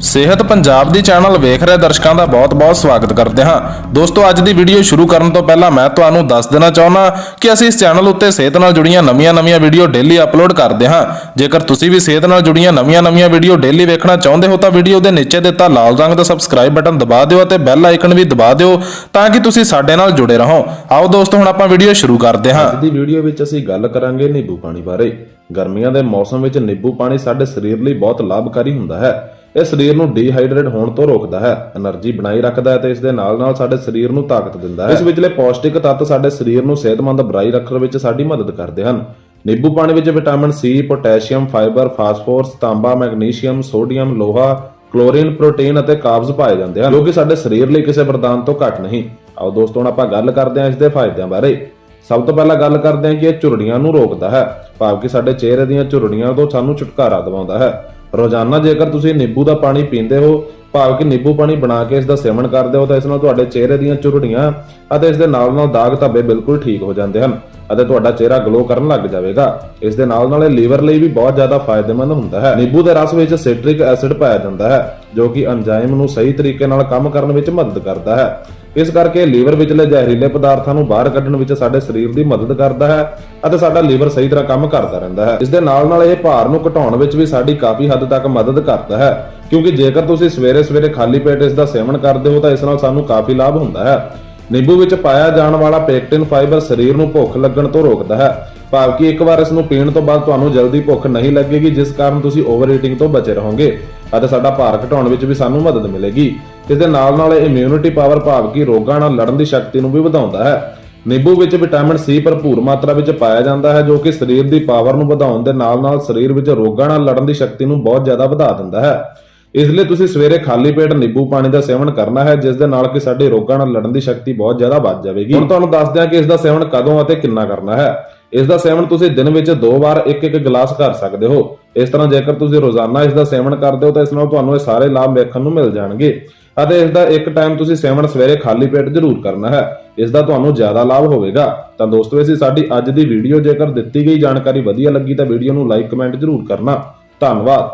ਸਿਹਤ ਪੰਜਾਬ ਦੀ ਚੈਨਲ ਵੇਖ ਰਹੇ ਦਰਸ਼ਕਾਂ ਦਾ ਬਹੁਤ-ਬਹੁਤ ਸਵਾਗਤ ਕਰਦੇ ਹਾਂ। ਦੋਸਤੋ, ਅੱਜ ਦੀ ਵੀਡੀਓ ਸ਼ੁਰੂ ਕਰਨ ਤੋਂ ਪਹਿਲਾਂ ਮੈਂ ਤੁਹਾਨੂੰ ਦੱਸ ਦੇਣਾ ਚਾਹੁੰਦਾ ਕਿ ਅਸੀਂ ਇਸ ਚੈਨਲ ਉੱਤੇ ਸਿਹਤ ਨਾਲ ਜੁੜੀਆਂ ਨਵੀਆਂ-ਨਵੀਆਂ ਵੀਡੀਓ ਡੇਲੀ ਅਪਲੋਡ ਕਰਦੇ ਹਾਂ। ਜੇਕਰ ਤੁਸੀਂ ਵੀ ਸਿਹਤ ਨਾਲ ਜੁੜੀਆਂ ਨਵੀਆਂ-ਨਵੀਆਂ ਵੀਡੀਓ ਡੇਲੀ ਵੇਖਣਾ ਚਾਹੁੰਦੇ ਹੋ ਤਾਂ ਵੀਡੀਓ ਦੇ ਨੀਚੇ ਦਿੱਤਾ ਲਾਲ ਰੰਗ ਦਾ ਸਬਸਕ੍ਰਾਈਬ ਬਟਨ ਦਬਾ ਦਿਓ ਅਤੇ ਬੈਲ ਆਈਕਨ ਵੀ ਦਬਾ ਦਿਓ ਤਾਂ ਕਿ ਤੁਸੀਂ ਸਾਡੇ ਨਾਲ ਜੁੜੇ ਰਹੋ। ਆਓ ਦੋਸਤੋ, ਹੁਣ ਆਪਾਂ ਵੀਡੀਓ ਸ਼ੁਰੂ ਕਰਦੇ ਹਾਂ। ਅੱਜ ਦੀ ਵੀਡੀਓ ਵਿੱਚ ਅਸੀਂ ਗੱਲ ਕਰਾਂਗੇ ਨਿੰਬੂ ਪਾਣੀ ਬਾਰੇ। ਗਰਮੀਆਂ ਦੇ ਮੌਸਮ ਵਿੱਚ ਨਿੰਬੂ ਪਾਣੀ ਸਾਡੇ ਸਰੀਰ ਲਈ ਬਹੁਤ ਲਾਭਕਾਰੀ ਹੁੰਦਾ ਹੈ। ਇਹ ਸਰੀਰ ਨੂੰ ਡੀਹਾਈਡਰੇਟ ਹੋਣ ਤੋਂ ਰੋਕਦਾ ਹੈ એનર્ਜੀ ਬਣਾਈ ਰੱਖਦਾ ਹੈ ਤੇ ਇਸ ਦੇ ਨਾਲ-ਨਾਲ ਸਾਡੇ ਸਰੀਰ ਨੂੰ ਤਾਕਤ ਦਿੰਦਾ ਹੈ। ਇਸ ਵਿੱਚਲੇ ਪੌਸ਼ਟਿਕ ਤੱਤ ਸਾਡੇ ਸਰੀਰ ਨੂੰ ਸਿਹਤਮੰਦ ਬਣਾਈ ਰੱਖਣ ਵਿੱਚ ਸਾਡੀ ਮਦਦ ਕਰਦੇ ਹਨ। ਨਿੰਬੂ ਪਾਣੀ ਵਿੱਚ vitamin C, potassium, fibre, phosphorus, ਤਾਂਬਾ, magnesium, sodium, ਲੋਹਾ, ਕਲੋਰੀਨ, ਪ੍ਰੋਟੀਨ ਅਤੇ ਕਾਰਬਸ ਪਾਏ ਜਾਂਦੇ ਹਨ, ਜੋ ਕਿ ਸਾਡੇ ਸਰੀਰ ਲਈ ਕਿਸੇ ਵਰਦਾਨ ਤੋਂ ਘੱਟ ਨਹੀਂ। ਆਓ ਦੋਸਤੋ, ਹੁਣ ਆਪਾਂ ਗੱਲ ਕਰਦੇ ਹਾਂ ਇਸ ਦੇ ਫਾਇਦਿਆਂ ਬਾਰੇ। ਸਭ ਤੋਂ ਪਹਿਲਾਂ ਗੱਲ ਕਰਦੇ ਹਾਂ ਕਿ ਇਹ ਝੁਰੜੀਆਂ ਨੂੰ ਰੋਕਦਾ ਹੈ। ਭਾਵ ਕਿ ਸਾਡੇ ਚਿਹਰੇ ਦੀਆਂ ਝੁਰੜੀਆਂ ਤੋਂ ਸਾਨੂੰ ਛੁਟਕਾਰਾ ਦਿਵਾਉਂਦਾ ਹੈ। ਰੋਜ਼ਾਨਾ ਜੇਕਰ ਤੁਸੀਂ ਨਿੰਬੂ ਦਾ ਪਾਣੀ ਪੀਂਦੇ ਹੋ, ਭਾਵ ਕਿ ਨਿੰਬੂ ਪਾਣੀ ਬਣਾ ਕੇ ਇਸ ਦਾ ਸੇਵਨ ਕਰਦੇ ਹੋ, ਤਾਂ ਇਸ ਨਾਲ ਤੁਹਾਡੇ ਚਿਹਰੇ ਦੀਆਂ ਚੁਰੜੀਆਂ ਅਤੇ ਇਸ ਦੇ ਨਾਲ ਨਾਲ ਦਾਗ ਧੱਬੇ ਬਿਲਕੁਲ ਠੀਕ ਹੋ ਜਾਂਦੇ ਹਨ। ਅਤੇ ਤੁਹਾਡਾ ਚਿਹਰਾ ਗਲੋ ਕਰਨ ਲੱਗ ਜਾਵੇਗਾ। ਇਸ ਦੇ ਨਾਲ ਨਾਲ ਇਹ ਲੀਵਰ ਲਈ ਵੀ ਬਹੁਤ ਜ਼ਿਆਦਾ ਫਾਇਦੇਮੰਦ ਹੁੰਦਾ ਹੈ। ਨਿੰਬੂ ਦੇ ਰਸ ਵਿੱਚ ਸਿਟ੍ਰਿਕ ਐਸਿਡ ਪਾਇਆ ਜਾਂਦਾ ਹੈ, ਜੋ ਕਿ ਐਂਜ਼ਾਈਮ ਨੂੰ ਸਹੀ ਤਰੀਕੇ ਨਾਲ ਕੰਮ ਕਰਨ ਵਿੱਚ ਮਦਦ ਕਰਦਾ ਹੈ। ਇਸ ਕਰਕੇ ਲੀਵਰ ਵਿਚਲੇ ਜ਼ਹਿਰੀਲੇ ਪਦਾਰਥਾਂ ਨੂੰ ਬਾਹਰ ਕੱਢਣ ਵਿੱਚ ਸਾਡੇ ਸਰੀਰ ਦੀ ਮਦਦ ਕਰਦਾ ਹੈ ਅਤੇ ਸਾਡਾ ਲੀਵਰ ਸਹੀ ਤਰ੍ਹਾਂ ਕੰਮ ਕਰਦਾ ਰਹਿੰਦਾ ਹੈ। ਇਸ ਦੇ ਨਾਲ ਨਾਲ ਇਹ ਭਾਰ ਨੂੰ ਘਟਾਉਣ ਵਿੱਚ ਵੀ ਸਾਡੀ ਕਾਫੀ ਹੱਦ ਤੱਕ ਮਦਦ ਕਰਦਾ ਹੈ। ਕਿਉਂਕਿ ਜੇਕਰ ਤੁਸੀਂ ਸਵੇਰੇ ਸਵੇਰੇ ਖਾਲੀ ਪੇਟ ਇਸ ਦਾ ਸੇਵਨ ਕਰਦੇ ਹੋ ਤਾਂ ਇਸ ਨਾਲ ਸਾਨੂੰ ਕਾਫੀ ਲਾਭ ਹੁੰਦਾ ਹੈ। ਨਿੰਬੂ ਵਿੱਚ ਪਾਇਆ ਜਾਣ ਵਾਲਾ ਪੇਕਟਿਨ ਫਾਈਬਰ ਸਰੀਰ ਨੂੰ ਭੁੱਖ ਲੱਗਣ ਤੋਂ ਰੋਕਦਾ ਹੈ। ਭਾਵ ਕਿ ਇੱਕ ਵਾਰ ਇਸ ਨੂੰ ਪੀਣ ਤੋਂ ਬਾਅਦ ਤੁਹਾਨੂੰ ਜਲਦੀ ਭੁੱਖ ਨਹੀਂ ਲੱਗੇਗੀ, ਜਿਸ ਕਾਰਨ ਤੁਸੀਂ ਓਵਰ ਈਟਿੰਗ ਤੋਂ ਬਚੇ ਰਹੋਗੇ ਅਤੇ ਸਾਡਾ ਭਾਰ ਘਟਾਉਣ ਵਿੱਚ ਵੀ ਸਾਨੂੰ ਮਦਦ ਮਿਲੇਗੀ। ਇਸ ਦੇ ਨਾਲ ਨਾਲ ਇਹ ਇਮਿਊਨਿਟੀ ਪਾਵਰ ਭਾਵ ਕਿ ਰੋਗਾਂ ਨਾਲ ਲੜਨ ਦੀ ਸ਼ਕਤੀ ਨੂੰ ਵੀ ਵਧਾਉਂਦਾ ਹੈ। ਨਿੰਬੂ ਵਿੱਚ ਵਿਟਾਮਿਨ ਸੀ ਭਰਪੂਰ ਮਾਤਰਾ ਵਿੱਚ ਪਾਇਆ ਜਾਂਦਾ ਹੈ, ਜੋ ਕਿ ਸਰੀਰ ਦੀ ਪਾਵਰ ਨੂੰ ਵਧਾਉਣ ਦੇ ਨਾਲ ਨਾਲ ਸਰੀਰ ਵਿੱਚ ਰੋਗਾਂ ਨਾਲ ਲੜਨ ਦੀ ਸ਼ਕਤੀ ਨੂੰ ਬਹੁਤ ਜ਼ਿਆਦਾ ਵਧਾ ਦਿੰਦਾ ਹੈ। ਇਸ ਲਈ ਤੁਸੀਂ ਸਵੇਰੇ ਖਾਲੀ ਪੇਟ ਨਿੰਬੂ ਪਾਣੀ ਦਾ ਸੇਵਨ ਕਰਨਾ ਹੈ, ਜਿਸ ਦੇ ਨਾਲ ਕਿ ਸਾਡੇ ਰੋਗਾਂ ਨਾਲ ਲੜਨ ਦੀ ਸ਼ਕਤੀ ਬਹੁਤ ਜ਼ਿਆਦਾ ਵੱਧ ਜਾਵੇਗੀ। ਹੁਣ ਤੁਹਾਨੂੰ ਦੱਸਦੇ ਹਾਂ ਕਿ ਇਸ ਦਾ ਸੇਵਨ ਕਦੋਂ ਅਤੇ ਕਿੰਨਾ ਕਰਨਾ ਹੈ। ਇਸ ਦਾ ਸੇਵਨ ਤੁਸੀਂ ਦਿਨ ਵਿੱਚ ਦੋ ਵਾਰ ਇੱਕ ਇੱਕ ਗਲਾਸ ਕਰ ਸਕਦੇ ਹੋ। ਇਸ ਤਰ੍ਹਾਂ ਜੇਕਰ ਤੁਸੀਂ ਰੋਜ਼ਾਨਾ ਇਸ ਦਾ ਸੇਵਨ ਕਰਦੇ ਹੋ, ਤਾਂ ਇਸ ਨਾਲ ਤੁਹਾਨੂੰ ਇਹ ਸਾਰੇ ਲਾਭ ਵੇਖਣ ਨੂੰ ਮਿਲ ਜਾਣਗੇ। ਅਤੇ ਇਸ ਦਾ ਇੱਕ ਟਾਈਮ ਤੁਸੀਂ ਸੇਵਨ ਸਵੇਰੇ ਖਾਲੀ ਪੇਟ ਜ਼ਰੂਰ ਕਰਨਾ ਹੈ। ਇਸ ਦਾ ਤੁਹਾਨੂੰ ਜ਼ਿਆਦਾ ਲਾਭ ਹੋਵੇਗਾ। ਤਾਂ ਦੋਸਤੋ ਇਹ ਸੀ ਸਾਡੀ ਅੱਜ ਦੀ ਵੀਡੀਓ ਜੇਕਰ ਦਿੱਤੀ ਗਈ ਜਾਣਕਾਰੀ ਵਧੀਆ ਲੱਗੀ, ਤਾਂ ਵੀਡੀਓ ਨੂੰ ਲਾਈਕ ਕਮੈਂਟ ਜ਼ਰੂਰ ਕਰਨਾ। ਧੰਨਵਾਦ।